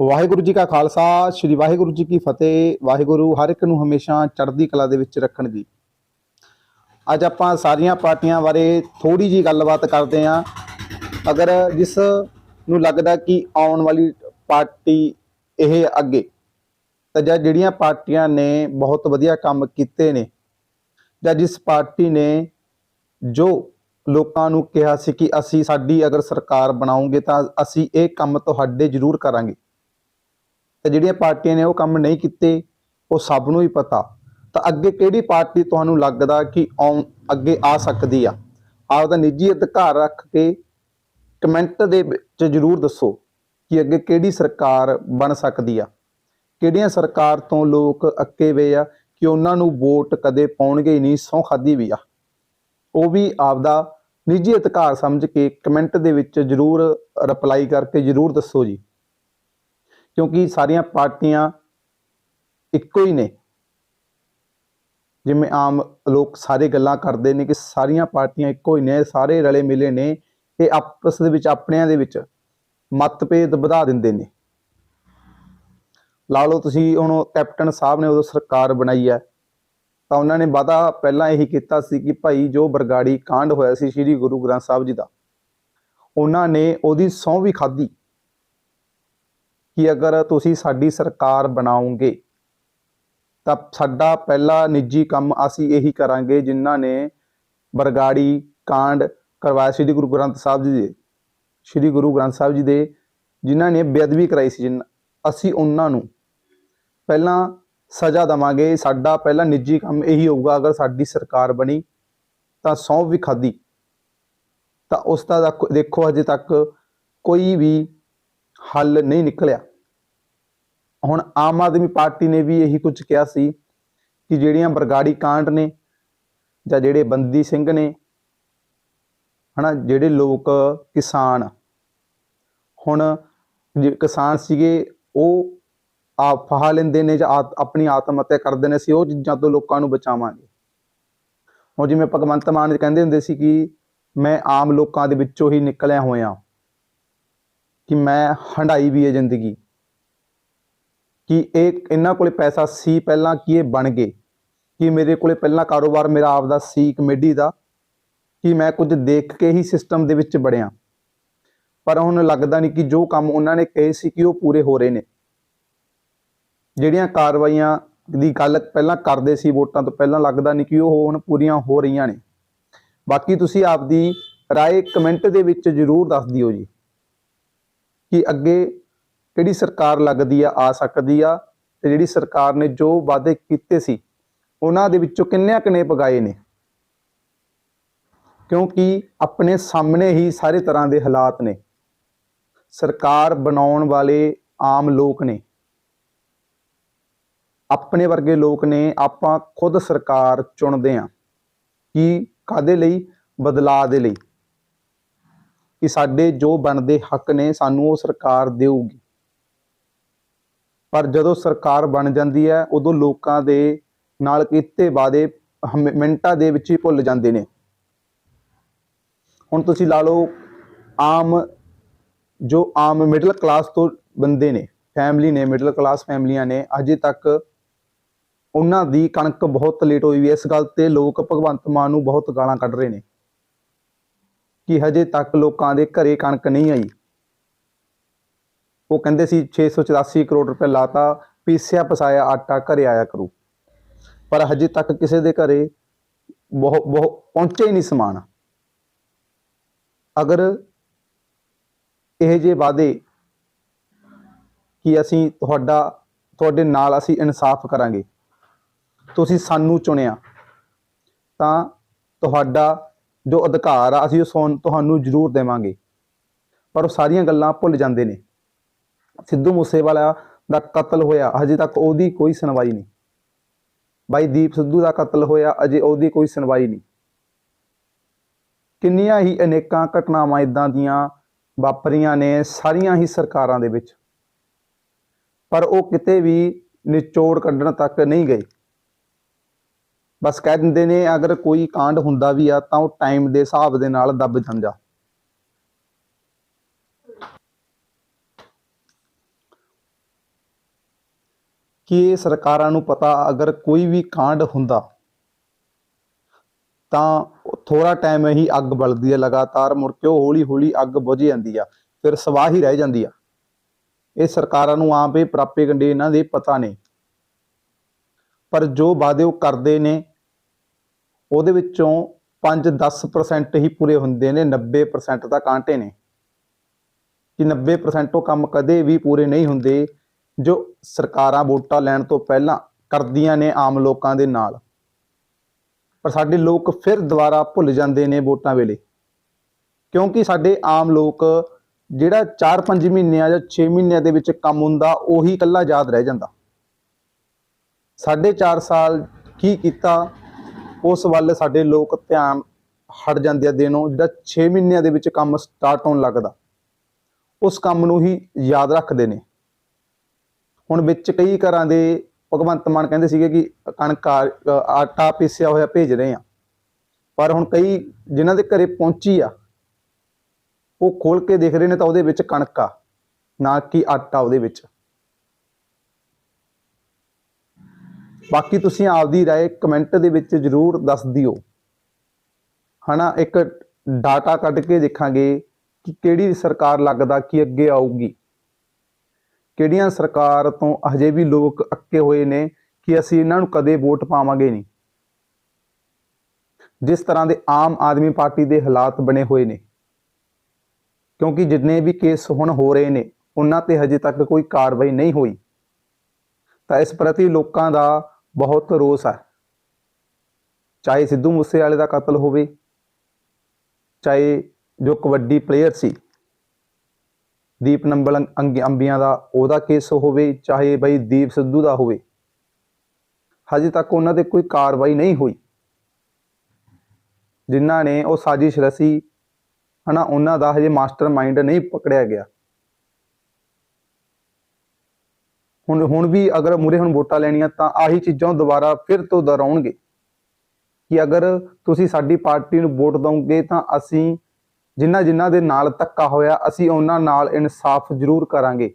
ਵਾਹਿਗੁਰੂ ਜੀ ਕਾ ਖਾਲਸਾ, ਸ੍ਰੀ ਵਾਹਿਗੁਰੂ ਜੀ ਕੀ ਫਤਿਹ। ਵਾਹਿਗੁਰੂ ਹਰ ਇੱਕ ਨੂੰ ਹਮੇਸ਼ਾ ਚੜ੍ਹਦੀ ਕਲਾ ਦੇ ਵਿੱਚ ਰੱਖਣ ਦੀ। ਅੱਜ ਆਪਾਂ ਸਾਰੀਆਂ ਪਾਰਟੀਆਂ ਬਾਰੇ ਥੋੜੀ ਜੀ ਗੱਲਬਾਤ ਕਰਦੇ ਆਂ ਅਗਰ ਜਿਸ ਨੂੰ ਲੱਗਦਾ ਕਿ ਆਉਣ ਵਾਲੀ ਪਾਰਟੀ ਇਹ ਅੱਗੇ, ਤਾਂ ਜਾਂ ਜਿਹੜੀਆਂ ਪਾਰਟੀਆਂ ਨੇ ਬਹੁਤ ਵਧੀਆ ਕੰਮ ਕੀਤੇ ਨੇ, ਜਾਂ ਜਿਸ ਪਾਰਟੀ ਨੇ ਜੋ ਲੋਕਾਂ ਨੂੰ ਕਿਹਾ ਸੀ ਕਿ ਅਸੀਂ ਸਾਡੀ ਅਗਰ ਸਰਕਾਰ ਬਣਾਉਂਗੇ ਤਾਂ ਅਸੀਂ ਇਹ ਕੰਮ ਤੁਹਾਡੇ ਜ਼ਰੂਰ ਕਰਾਂਗੇ। ਤੇ ਜਿਹੜੀਆਂ ਪਾਰਟੀਆਂ ਨੇ ਉਹ ਕੰਮ ਨਹੀਂ ਕੀਤੇ, ਉਹ ਸਭ ਨੂੰ ਹੀ ਪਤਾ। ਤਾਂ ਅੱਗੇ ਕਿਹੜੀ ਪਾਰਟੀ ਤੁਹਾਨੂੰ ਲੱਗਦਾ ਕਿ ਆਉਣ ਅੱਗੇ ਆ ਸਕਦੀ ਆ? ਆਪਦਾ ਨਿੱਜੀ ਅਧਿਕਾਰ ਰੱਖ ਕੇ ਕਮੈਂਟ ਦੇ ਵਿੱਚ ਜਰੂਰ ਦੱਸੋ ਕਿ ਅੱਗੇ ਕਿਹੜੀ ਸਰਕਾਰ ਬਣ ਸਕਦੀ ਆ। ਕਿਹੜੀਆਂ ਸਰਕਾਰ ਤੋਂ ਲੋਕ ਅੱਕੇ ਵੇ ਆ ਕਿ ਉਹਨਾਂ ਨੂੰ ਵੋਟ ਕਦੇ ਪਾਉਣਗੇ ਹੀ ਨਹੀਂ ਸਹੁੰ ਖਾਦੀ ਵੀ ਆ। ਉਹ ਵੀ ਆਪਦਾ ਨਿੱਜੀ ਅਧਿਕਾਰ ਸਮਝ ਕੇ ਕਮੈਂਟ ਦੇ ਵਿੱਚ ਜਰੂਰ ਰਿਪਲਾਈ ਕਰਕੇ ਜਰੂਰ ਦੱਸੋ ਜੀ। ਕਿਉਂਕਿ ਸਾਰੀਆਂ ਪਾਰਟੀਆਂ ਇੱਕੋ ਹੀ ਨੇ। ਜਿਵੇਂ ਆਮ ਲੋਕ ਸਾਰੇ ਗੱਲਾਂ ਕਰਦੇ ਨੇ ਕਿ ਸਾਰੀਆਂ ਪਾਰਟੀਆਂ ਇੱਕੋ ਹੀ ਨੇ, ਸਾਰੇ ਰਲੇ ਮਿਲੇ ਨੇ, ਇਹ ਆਪਸ ਦੇ ਵਿੱਚ, ਆਪਣਿਆਂ ਦੇ ਵਿੱਚ ਮਤਭੇਦ ਵਧਾ ਦਿੰਦੇ ਨੇ। ਲਾ ਲਓ ਤੁਸੀਂ ਹੁਣ ਕੈਪਟਨ ਸਾਹਿਬ ਨੇ ਉਦੋਂ ਸਰਕਾਰ ਬਣਾਈ ਹੈ, ਤਾਂ ਉਹਨਾਂ ਨੇ ਵਾਅਦਾ ਪਹਿਲਾਂ ਇਹੀ ਕੀਤਾ ਸੀ ਕਿ ਭਾਈ ਜੋ ਬਰਗਾੜੀ ਕਾਂਡ ਹੋਇਆ ਸੀ ਸ੍ਰੀ ਗੁਰੂ ਗ੍ਰੰਥ ਸਾਹਿਬ ਜੀ ਦਾ, ਉਹਨਾਂ ਨੇ ਉਹਦੀ ਸਹੁੰ ਵੀ ਖਾਧੀ। ਕਿ ਅਗਰ ਤੁਸੀਂ ਸਾਡੀ ਸਰਕਾਰ ਬਣਾਓਗੇ ਤਾਂ ਸਾਡਾ ਪਹਿਲਾ ਨਿੱਜੀ ਕੰਮ ਅਸੀਂ ਇਹੀ ਕਰਾਂਗੇ ਜਿਨ੍ਹਾਂ ਨੇ ਬਰਗਾੜੀ ਕਾਂਡ ਕਰਵਾਇਆ ਸ੍ਰੀ ਗੁਰੂ ਗ੍ਰੰਥ ਸਾਹਿਬ ਜੀ ਦੇ, ਸ੍ਰੀ ਗੁਰੂ ਗ੍ਰੰਥ ਸਾਹਿਬ ਜੀ ਦੇ, ਜਿਨ੍ਹਾਂ ਨੇ ਬੇਅਦਬੀ ਕਰਾਈ ਸੀ, ਜਿਨ, ਅਸੀਂ ਉਹਨਾਂ ਨੂੰ ਪਹਿਲਾਂ ਸਜ਼ਾ ਦਵਾਂਗੇ, ਸਾਡਾ ਪਹਿਲਾ ਨਿੱਜੀ ਕੰਮ ਇਹੀ ਹੋਊਗਾ, ਅਗਰ ਸਾਡੀ ਸਰਕਾਰ ਬਣੀ ਤਾਂ ਸਹੁੰ ਵੀ ਖਾਧੀ। ਤਾਂ ਉਸ ਦਾ ਦੇਖੋ ਅਜੇ ਤੱਕ ਕੋਈ ਵੀ ਹੱਲ ਨਹੀਂ ਨਿਕਲਿਆ। ਹੁਣ ਆਮ ਆਦਮੀ ਪਾਰਟੀ ਨੇ ਵੀ ਇਹੀ ਕੁਝ ਕਿਹਾ ਸੀ ਕਿ ਜਿਹੜੀਆਂ ਬਰਗਾੜੀ ਕਾਂਡ ਨੇ ਜਾਂ ਜਿਹੜੇ ਬੰਦੀ ਸਿੰਘ ਨੇ, ਹਨਾ, ਜਿਹੜੇ ਲੋਕ ਕਿਸਾਨ, ਹੁਣ ਜੇ ਕਿਸਾਨ ਸੀਗੇ, ਉਹ ਆਪ ਫਹਾ ਲੈਂਦੇ ਨੇ ਜਾਂ ਆਤ- ਆਪਣੀ ਆਤਮ ਹੱਤਿਆ ਕਰਦੇ ਨੇ, ਅਸੀਂ ਉਹ ਚੀਜ਼ਾਂ ਤੋਂ ਲੋਕਾਂ ਨੂੰ ਬਚਾਵਾਂਗੇ। ਹੁਣ ਜਿਵੇਂ ਭਗਵੰਤ ਮਾਨ ਕਹਿੰਦੇ ਹੁੰਦੇ ਸੀ ਕਿ ਮੈਂ ਆਮ ਲੋਕਾਂ ਦੇ ਵਿੱਚੋਂ ਹੀ ਨਿਕਲਿਆ ਹੋਇਆ। ਕਿ ਮੈਂ ਹੰਡਾਈ ਵੀ ਹੈ ਜ਼ਿੰਦਗੀ। ਕਿ ਇਹ ਇਹਨਾਂ ਕੋਲੇ ਪੈਸਾ ਸੀ ਪਹਿਲਾਂ ਕਿ ਇਹ ਬਣ ਗਏ। ਕਿ ਮੇਰੇ ਕੋਲੇ ਪਹਿਲਾਂ ਕਾਰੋਬਾਰ ਮੇਰਾ ਆਪਦਾ ਸੀ, ਕਮੇਡੀ ਦਾ। ਕਿ ਮੈਂ ਕੁਝ ਦੇਖ ਕੇ ਹੀ ਸਿਸਟਮ ਦੇ ਵਿੱਚ ਬੜਿਆ ਪਰ ਹੁਣ ਲੱਗਦਾ ਨਹੀਂ ਕਿ ਜੋ ਕੰਮ ਉਹਨਾਂ ਨੇ ਕਹੇ ਸੀ ਕਿ ਉਹ ਪੂਰੇ ਹੋ ਰਹੇ ਨੇ। ਜਿਹੜੀਆਂ ਕਾਰਵਾਈਆਂ ਦੀ ਗੱਲ ਪਹਿਲਾਂ ਕਰਦੇ ਸੀ ਵੋਟਾਂ ਤੋਂ ਪਹਿਲਾਂ ਲੱਗਦਾ ਨਹੀਂ ਕਿ ਉਹ ਹੁਣ ਪੂਰੀਆਂ ਹੋ ਰਹੀਆਂ ਨੇ। ਬਾਕੀ ਤੁਸੀਂ ਆਪਦੀ ਰਾਏ ਕਮੈਂਟ ਦੇ ਵਿੱਚ ਜਰੂਰ ਦੱਸ ਦਿਓ ਜੀ। ਕਿ ਅੱਗੇ ਕਿਹੜੀ ਸਰਕਾਰ ਲੱਗਦੀ ਆ ਆ ਸਕਦੀ ਆ ਤੇ ਜਿਹੜੀ ਸਰਕਾਰ ਨੇ ਜੋ ਵਾਅਦੇ ਕੀਤੇ ਸੀ, ਉਹਨਾਂ ਦੇ ਵਿੱਚੋਂ ਕਿੰਨਿਆਂ ਕਨੇ ਪਗਾਏ ਨੇ? ਕਿਉਂਕਿ ਆਪਣੇ ਸਾਹਮਣੇ ਹੀ ਸਾਰੇ ਤਰ੍ਹਾਂ ਦੇ ਹਾਲਾਤ ਨੇ। ਸਰਕਾਰ ਬਣਾਉਣ ਵਾਲੇ ਆਮ ਲੋਕ ਨੇ। ਆਪਣੇ ਵਰਗੇ ਲੋਕ ਨੇ, ਆਪਾਂ ਖੁਦ ਸਰਕਾਰ ਚੁਣਦੇ ਆ ਕਿ ਕਾਦੇ ਲਈ, ਬਦਲਾਅ ਦੇ ਲਈ। ਕਿ ਸਾਡੇ ਜੋ ਬਣਦੇ ਹੱਕ ਨੇ ਸਾਨੂੰ ਉਹ ਸਰਕਾਰ ਦੇਊਗੀ। ਪਰ ਜਦੋਂ ਸਰਕਾਰ ਬਣ ਜਾਂਦੀ ਹੈ, ਉਦੋਂ ਲੋਕਾਂ ਦੇ ਨਾਲ ਕੀਤੇ ਵਾਅਦੇ ਹਮੇ- ਮਿੰਟਾਂ ਦੇ ਵਿੱਚ ਹੀ ਭੁੱਲ ਜਾਂਦੇ ਨੇ। ਹੁਣ ਤੁਸੀਂ ਲਾ ਲਓ, ਆਮ ਜੋ ਆਮ ਮਿਡਲ ਕਲਾਸ ਤੋਂ ਬੰਦੇ ਨੇ ਫੈਮਿਲੀ ਨੇ ਮਿਡਲ ਕਲਾਸ ਫੈਮਲੀਆਂ ਨੇ, ਅਜੇ ਤੱਕ ਉਹਨਾਂ ਦੀ ਕਣਕ ਬਹੁਤ ਲੇਟ ਹੋਈ ਵੀ ਇਸ ਗੱਲ ਤੇ ਲੋਕ ਭਗਵੰਤ ਮਾਨ ਨੂੰ ਬਹੁਤ ਗਾਲਾਂ ਕੱਢ ਰਹੇ ਨੇ। ਕਿ ਹਜੇ ਤੱਕ ਲੋਕਾਂ ਦੇ ਘਰੇ ਕਣਕ ਨਹੀਂ ਆਈ। ਉਹ ਕਹਿੰਦੇ ਸੀ 684 ਕਰੋੜ ਰੁਪਏ ਲਾਤਾ, ਪੀਸਿਆ ਪਸਾਇਆ ਆਟਾ ਘਰੇ ਆਇਆ ਕਰੂ। ਪਰ ਹਜੇ ਤੱਕ ਕਿਸੇ ਦੇ ਘਰੇ ਬਹੁਤ ਬਹੁਤ ਪਹੁੰਚੇ ਹੀ ਨਹੀਂ ਸਮਾਨ। ਅਗਰ ਇਹ ਜੇ ਵਾਅਦੇ ਕਿ ਅਸੀਂ ਤੁਹਾਡਾ, ਤੁਹਾਡੇ ਨਾਲ ਅਸੀਂ ਇਨਸਾਫ ਕਰਾਂਗੇ, ਤੁਸੀਂ ਸਾਨੂੰ ਚੁਣਿਆ, ਤਾਂ ਤੁਹਾਡਾ ਜੋ ਅਧਿਕਾਰ ਆ, ਅਸੀਂ ਉਹ ਸੋਨ ਤੁਹਾਨੂੰ ਜ਼ਰੂਰ ਦੇਵਾਂਗੇ। ਪਰ ਉਹ ਸਾਰੀਆਂ ਗੱਲਾਂ ਭੁੱਲ ਜਾਂਦੇ ਨੇ। ਸਿੱਧੂ ਮੂਸੇਵਾਲਾ ਦਾ ਕਤਲ ਹੋਇਆ, ਹਜੇ ਤੱਕ ਉਹਦੀ ਕੋਈ ਸੁਣਵਾਈ ਨਹੀਂ। ਬਾਈ ਦੀਪ ਸਿੱਧੂ ਦਾ ਕਤਲ ਹੋਇਆ, ਅਜੇ ਉਹਦੀ ਕੋਈ ਸੁਣਵਾਈ ਨਹੀਂ। ਕਿੰਨੀਆਂ ਹੀ ਅਨੇਕਾਂ ਘਟਨਾਵਾਂ ਇਦਾਂ ਦੀਆਂ ਵਾਪਰੀਆਂ ਨੇ ਸਾਰੀਆਂ ਹੀ ਸਰਕਾਰਾਂ ਦੇ ਵਿੱਚ। ਪਰ ਉਹ ਕਿਤੇ ਵੀ ਨਿਚੋੜ ਕੱਢਣ ਤੱਕ ਨਹੀਂ ਗਏ। ਬਸ ਕਹਿ ਦਿੰਦੇ ਨੇ ਅਗਰ ਕੋਈ ਕਾਂਡ ਹੁੰਦਾ ਵੀ ਆ ਤਾਂ ਉਹ ਟਾਈਮ ਦੇ ਹਿਸਾਬ ਦੇ ਨਾਲ ਦੱਬ ਜਾਂਦਾ ਕਿ ਸਰਕਾਰਾਂ ਨੂੰ ਪਤਾ ਅਗਰ ਕੋਈ ਵੀ ਕਾਂਡ ਹੁੰਦਾ ਤਾਂ ਥੋੜਾ ਟਾਈਮ ਹੀ ਅੱਗ ਬਲਦੀ ਹੈ ਲਗਾਤਾਰ ਮੁੜ ਕੇ ਉਹ ਹੌਲੀ ਹੌਲੀ ਅੱਗ ਬੁਝ ਜਾਂਦੀ ਆ, ਫਿਰ ਸਵਾਹ ਹੀ ਰਹਿ ਜਾਂਦੀ ਆ। ਇਹ ਸਰਕਾਰਾਂ ਨੂੰ ਆਪ ਇਹ ਪ੍ਰਾਪੇ ਗੰਡੇ ਇਹਨਾਂ ਦੇ ਪਤਾ ਨੇ। ਪਰ ਜੋ ਵਾਅਦੇ ਉਹ ਕਰਦੇ ਨੇ ਉਹਦੇ ਵਿੱਚੋਂ 5-10% ਹੀ ਪੂਰੇ ਹੁੰਦੇ ਨੇ 90% ਤਾਂ ਕਾਂਟੇ ਨੇ। ਕਿ 90% ਉਹ ਕੰਮ ਕਦੇ ਵੀ ਪੂਰੇ ਨਹੀਂ ਹੁੰਦੇ, ਜੋ ਸਰਕਾਰਾਂ ਵੋਟਾਂ ਲੈਣ ਤੋਂ ਪਹਿਲਾਂ ਕਰਦੀਆਂ ਨੇ ਆਮ ਲੋਕਾਂ ਦੇ ਨਾਲ। ਪਰ ਸਾਡੇ ਲੋਕ ਫਿਰ ਦੁਬਾਰਾ ਭੁੱਲ ਜਾਂਦੇ ਨੇ ਵੋਟਾਂ ਵੇਲੇ। ਕਿਉਂਕਿ ਸਾਡੇ ਆਮ ਲੋਕ ਜਿਹੜਾ 4-5 ਮਹੀਨਿਆਂ ਜਾਂ 6 ਮਹੀਨਿਆਂ ਦੇ ਵਿੱਚ ਕੰਮ ਹੁੰਦਾ, ਉਹੀ ਇਕੱਲਾ ਯਾਦ ਰਹਿ ਜਾਂਦਾ। ਸਾਢੇ 4 ਸਾਲ ਕੀ ਕੀਤਾ ਉਸ ਵੱਲ ਸਾਡੇ ਲੋਕ ਧਿਆਨ ਹਟ ਜਾਂਦੇ ਆ ਦਿਨੋਂ, ਜਿਹੜਾ 6 ਮਹੀਨਿਆਂ ਦੇ ਵਿੱਚ ਕੰਮ ਸਟਾਰਟ ਹੋਣ ਲੱਗਦਾ, ਉਸ ਕੰਮ ਨੂੰ ਹੀ ਯਾਦ ਰੱਖਦੇ ਨੇ। ਹੁਣ ਵਿੱਚ ਕਈ ਘਰਾਂ ਦੇ ਭਗਵੰਤ ਮਾਨ ਕਹਿੰਦੇ ਸੀਗੇ ਕਿ ਕਣਕ ਆਟਾ ਪੀਸਿਆ ਹੋਇਆ ਭੇਜ ਰਹੇ ਆ ਪਰ ਹੁਣ ਕਈ ਜਿਨ੍ਹਾਂ ਦੇ ਘਰੇ ਪਹੁੰਚੀ ਆ, ਉਹ ਖੋਲ ਕੇ ਦੇਖ ਰਹੇ ਨੇ ਤਾਂ ਉਹਦੇ ਵਿੱਚ ਕਣਕ ਆ, ਨਾ ਕਿ ਆਟਾ ਉਹਦੇ ਵਿੱਚ। ਬਾਕੀ ਤੁਸੀਂ ਆਪਦੀ رائے ਕਮੈਂਟ ਦੇ ਵਿੱਚ ਜਰੂਰ ਦੱਸ ਦਿਓ ਹਨਾ ਇੱਕ ਡਾਟਾ ਕੱਢ ਕੇ ਦੇਖਾਂਗੇ ਕਿ ਕਿਹੜੀ ਸਰਕਾਰ ਲੱਗਦਾ ਕਿ ਅੱਗੇ ਆਊਗੀ ਕਿਹੜੀਆਂ ਸਰਕਾਰ ਤੋਂ ਹਜੇ ਵੀ ਲੋਕ ਅੱਕੇ ਹੋਏ ਨੇ ਕਿ ਅਸੀਂ ਇਹਨਾਂ ਨੂੰ ਕਦੇ ਵੋਟ ਪਾਵਾਂਗੇ ਨਹੀਂ ਜਿਸ ਤਰ੍ਹਾਂ ਦੇ ਆਮ ਆਦਮੀ ਪਾਰਟੀ ਦੇ ਹਾਲਾਤ ਬਣੇ ਹੋਏ ਨੇ ਕਿਉਂਕਿ ਜਿੰਨੇ ਵੀ ਕੇਸ ਹੁਣ ਹੋ ਰਹੇ ਨੇ ਉਹਨਾਂ ਤੇ ਹਜੇ ਤੱਕ ਕੋਈ ਕਾਰਵਾਈ ਨਹੀਂ ਹੋਈ ਤਾਂ ਇਸ ਪ੍ਰਤੀ ਲੋਕਾਂ ਦਾ ਬਹੁਤ ਰੋਸ ਹੈ ਚਾਹੇ ਸਿੱਧੂ ਮੂਸੇਵਾਲੇ ਦਾ ਕਤਲ ਹੋਵੇ, ਚਾਹੇ ਜੋ ਕਬੱਡੀ ਪਲੇਅਰ ਸੀ, ਦੀਪ ਨੰਬਲ ਅੰਗ- ਅੰਬੀਆਂ ਦਾ ਉਹਦਾ ਕੇਸ ਹੋਵੇ, ਚਾਹੇ ਬਈ ਦੀਪ ਸਿੱਧੂ ਦਾ ਹੋਵੇ, ਹਜੇ ਤੱਕ ਉਹਨਾਂ ਤੇ ਕੋਈ ਕਾਰਵਾਈ ਨਹੀਂ ਹੋਈ। ਜਿਨ੍ਹਾਂ ਨੇ ਉਹ ਸਾਜ਼ਿਸ਼ ਰਚੀ ਹਨਾ, ਉਹਨਾਂ ਦਾ ਹਜੇ ਮਾਸਟਰ ਮਾਈਂਡ ਨਹੀਂ ਪਕੜਿਆ ਗਿਆ। ਹੁਣ ਹੁਣ ਵੀ ਅਗਰ ਮੂਰੇ ਹੁਣ ਵੋਟਾਂ ਲੈਣੀਆਂ ਤਾਂ ਆਹੀ ਚੀਜ਼ਾਂ ਦੁਬਾਰਾ ਫਿਰ ਤੋਂ ਦੁਹਰਾਉਣਗੇ ਕਿ ਅਗਰ ਤੁਸੀਂ ਸਾਡੀ ਪਾਰਟੀ ਨੂੰ ਵੋਟ ਦਵੋਗੇ ਤਾਂ ਅਸੀਂ ਜਿਨ੍ਹਾਂ ਜਿਨ੍ਹਾਂ ਦੇ ਨਾਲ ਧੱਕਾ ਹੋਇਆ ਅਸੀਂ ਉਹਨਾਂ ਨਾਲ ਇਨਸਾਫ ਜ਼ਰੂਰ ਕਰਾਂਗੇ।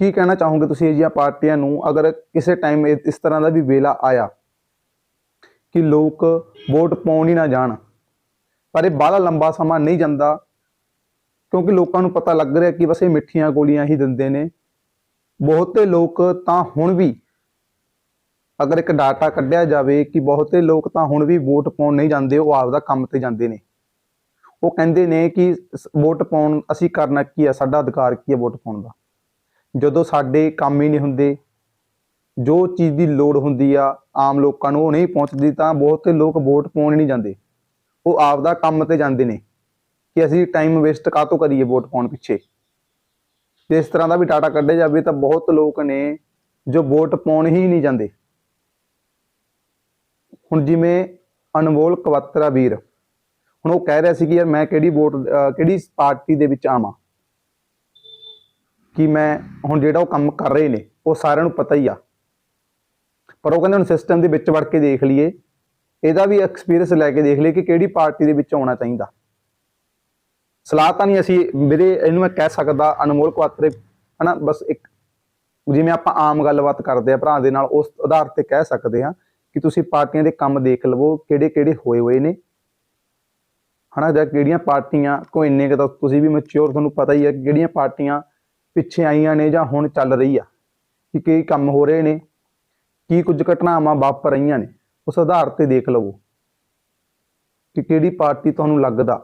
ਕੀ ਕਹਿਣਾ ਚਾਹੋਗੇ ਤੁਸੀਂ ਇਹ ਜਿਹੀਆਂ ਪਾਰਟੀਆਂ ਨੂੰ? ਅਗਰ ਕਿਸੇ ਟਾਈਮ ਇਸ ਤਰ੍ਹਾਂ ਦਾ ਵੀ ਵੇਲਾ ਆਇਆ ਕਿ ਲੋਕ ਵੋਟ ਪਾਉਣ ਹੀ ਨਾ ਜਾਣ, ਪਰ ਇਹ ਬਾਹਲਾ ਲੰਬਾ ਸਮਾਂ ਨਹੀਂ ਜਾਂਦਾ ਕਿਉਂਕਿ ਲੋਕਾਂ ਨੂੰ ਪਤਾ ਲੱਗ ਰਿਹਾ ਕਿ ਬਸ ਇਹ ਮਿੱਠੀਆਂ ਗੋਲੀਆਂ ਹੀ ਦਿੰਦੇ ਨੇ। ਬਹੁਤੇ ਲੋਕ ਤਾਂ ਹੁਣ ਵੀ ਅਗਰ ਇੱਕ ਡਾਟਾ ਕੱਢਿਆ ਜਾਵੇ ਕਿ ਬਹੁਤੇ ਲੋਕ ਤਾਂ ਹੁਣ ਵੀ ਵੋਟ ਪਾਉਣ ਨਹੀਂ ਜਾਂਦੇ, ਉਹ ਆਪਦਾ ਕੰਮ ਤੇ ਜਾਂਦੇ ਨੇ। ਉਹ ਕਹਿੰਦੇ ਨੇ ਕਿ ਸ- ਵੋਟ ਪਾਉਣ ਅਸੀਂ ਕਰਨਾ ਕੀ ਹੈ ਸਾਡਾ ਅਧਿਕਾਰ ਕੀ ਹੈ ਵੋਟ ਪਾਉਣ ਦਾ? ਜਦੋਂ ਸਾਡੇ ਕੰਮ ਹੀ ਨਹੀਂ ਹੁੰਦੇ, ਜੋ ਚੀਜ਼ ਦੀ ਲੋੜ ਹੁੰਦੀ ਆ ਆਮ ਲੋਕਾਂ ਨੂੰ ਉਹ ਨਹੀਂ ਪਹੁੰਚਦੀ, ਤਾਂ ਬਹੁਤੇ ਲੋਕ ਵੋਟ ਪਾਉਣ ਹੀ ਨਹੀਂ ਜਾਂਦੇ। ਉਹ ਆਪਦਾ ਕੰਮ ਤੇ ਜਾਂਦੇ ਨੇ। ਕਿ ਅਸੀਂ ਟਾਈਮ ਵੇਸਟ ਕਾਹਤੋਂ ਕਰੀਏ ਵੋਟ ਪਾਉਣ ਪਿੱਛੇ? ਜੇ ਇਸ ਤਰ੍ਹਾਂ ਦਾ ਵੀ ਡਾਟਾ ਕੱਢਿਆ ਜਾਵੇ ਤਾਂ ਬਹੁਤ ਲੋਕ ਨੇ ਜੋ ਵੋਟ ਪਾਉਣ ਹੀ ਨਹੀਂ ਜਾਂਦੇ। ਹੁਣ ਜਿਵੇਂ ਅਨਮੋਲ ਕਵਤਰਾ ਵੀਰ, ਹੁਣ ਉਹ ਕਹਿ ਰਿਹਾ ਸੀ ਕਿ ਯਾਰ ਮੈਂ ਕਿਹੜੀ ਵੋਟ ਕਿਹੜੀ ਪਾਰਟੀ ਦੇ ਵਿੱਚ ਆਵਾਂ ਕਿ ਮੈਂ ਹੁਣ ਜਿਹੜਾ ਉਹ ਕੰਮ ਕਰ ਰਹੇ ਨੇ, ਉਹ ਸਾਰਿਆਂ ਨੂੰ ਪਤਾ ਹੀ ਆ। ਪਰ ਉਹ ਕਹਿੰਦੇ ਹੁਣ ਸਿਸਟਮ ਦੇ ਵਿੱਚ ਵੜ ਕੇ ਦੇਖ ਲਈਏ, ਇਹਦਾ ਵੀ ਐਕਸਪੀਰੀਅੰਸ ਲੈ ਕੇ ਦੇਖ ਲਈਏ ਕਿ ਕਿਹੜੀ ਪਾਰਟੀ ਦੇ ਵਿੱਚ ਆਉਣਾ ਚਾਹੀਦਾ। ਸਲਾਹ ਤਾਂ ਨਹੀਂ ਅਸੀਂ ਵੀਰੇ, ਇਹਨੂੰ ਮੈਂ ਕਹਿ ਸਕਦਾ, ਅਨਮੋਲ ਕੁਆਤਰੇ, ਹਨਾ, ਬਸ ਇੱਕ ਜਿਵੇਂ ਆਪਾਂ ਆਮ ਗੱਲਬਾਤ ਕਰਦੇ ਆ ਭਰਾ ਦੇ ਨਾਲ, ਉਸ ਆਧਾਰ ਤੇ ਕਹਿ ਸਕਦੇ ਆ ਕਿ ਤੁਸੀਂ ਪਾਰਟੀਆਂ ਦੇ ਕੰਮ ਦੇਖ ਲਵੋ ਕਿਹੜੇ ਕਿਹੜੇ ਹੋਏ ਹੋਏ ਨੇ। ਹਨਾ, ਜਾਂ ਕਿਹੜੀਆਂ ਪਾਰਟੀਆਂ, ਕੋਈ ਇੰਨੇ ਕੁ ਤੁਸੀਂ ਵੀ ਮੈਚੁਰ ਤੁਹਾਨੂੰ ਪਤਾ ਹੀ ਹੈ ਕਿਹੜੀਆਂ ਪਾਰਟੀਆਂ ਪਿੱਛੇ ਆਈਆਂ ਨੇ ਜਾਂ ਹੁਣ ਚੱਲ ਰਹੀ ਆ, ਕਿ ਕੀ ਕੰਮ ਹੋ ਰਹੇ ਨੇ, ਕੀ ਕੁਝ ਘਟਨਾਵਾਂ ਵਾਪਰ ਰਹੀਆਂ ਨੇ, ਉਸ ਆਧਾਰ ਤੇ ਦੇਖ ਲਵੋ ਕਿ ਕਿਹੜੀ ਪਾਰਟੀ ਤੁਹਾਨੂੰ ਲੱਗਦਾ।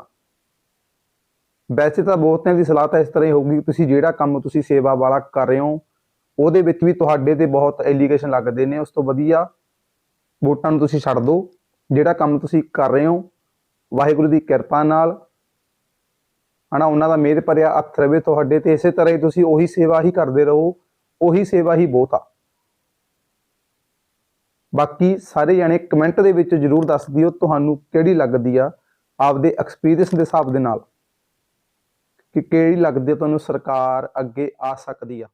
ਵੈਸੇ ਤਾਂ ਬਹੁਤਿਆਂ ਦੀ ਸਲਾਹ ਤਾਂ ਇਸ ਤਰ੍ਹਾਂ ਹੀ ਹੋਊਗੀ ਤੁਸੀਂ ਜਿਹੜਾ ਕੰਮ ਤੁਸੀਂ ਸੇਵਾ ਵਾਲਾ ਕਰ ਰਹੇ ਹੋ, ਉਹਦੇ ਵਿੱਚ ਵੀ ਤੁਹਾਡੇ ਤੇ ਬਹੁਤ ਐਲੀਗੇਸ਼ਨ ਲੱਗਦੇ ਨੇ, ਉਸ ਤੋਂ ਵਧੀਆ ਵੋਟਾਂ ਨੂੰ ਤੁਸੀਂ ਛੱਡ ਦਿਓ, ਜਿਹੜਾ ਕੰਮ ਤੁਸੀਂ ਕਰ ਰਹੇ ਹੋ, ਵਾਹਿਗੁਰੂ ਦੀ ਕਿਰਪਾ ਨਾਲ, ਹਨਾ, ਉਹਨਾਂ ਦਾ ਮਿਹਰ ਭਰਿਆ ਹੱਥ ਰਵੇ ਤੁਹਾਡੇ ਤੇ, ਇਸੇ ਤਰ੍ਹਾਂ ਹੀ ਤੁਸੀਂ ਉਹੀ ਸੇਵਾ ਹੀ ਕਰਦੇ ਰਹੋ, ਉਹੀ ਸੇਵਾ ਹੀ ਬਹੁਤ ਆ। ਬਾਕੀ ਸਾਰੇ ਜਣੇ ਕਮੈਂਟ ਦੇ ਵਿੱਚ ਜਰੂਰ ਦੱਸ ਦਿਓ ਤੁਹਾਨੂੰ ਕਿਹੜੀ ਲੱਗਦੀ ਆ, ਆਪਦੇ ਐਕਸਪੀਰੀਅੰਸ ਦੇ ਹਿਸਾਬ ਦੇ ਨਾਲ। ਕਿ ਕਿਹੜੀ ਲੱਗਦੀ ਤੁਹਾਨੂੰ ਸਰਕਾਰ ਅੱਗੇ ਆ ਸਕਦੀ ਆ?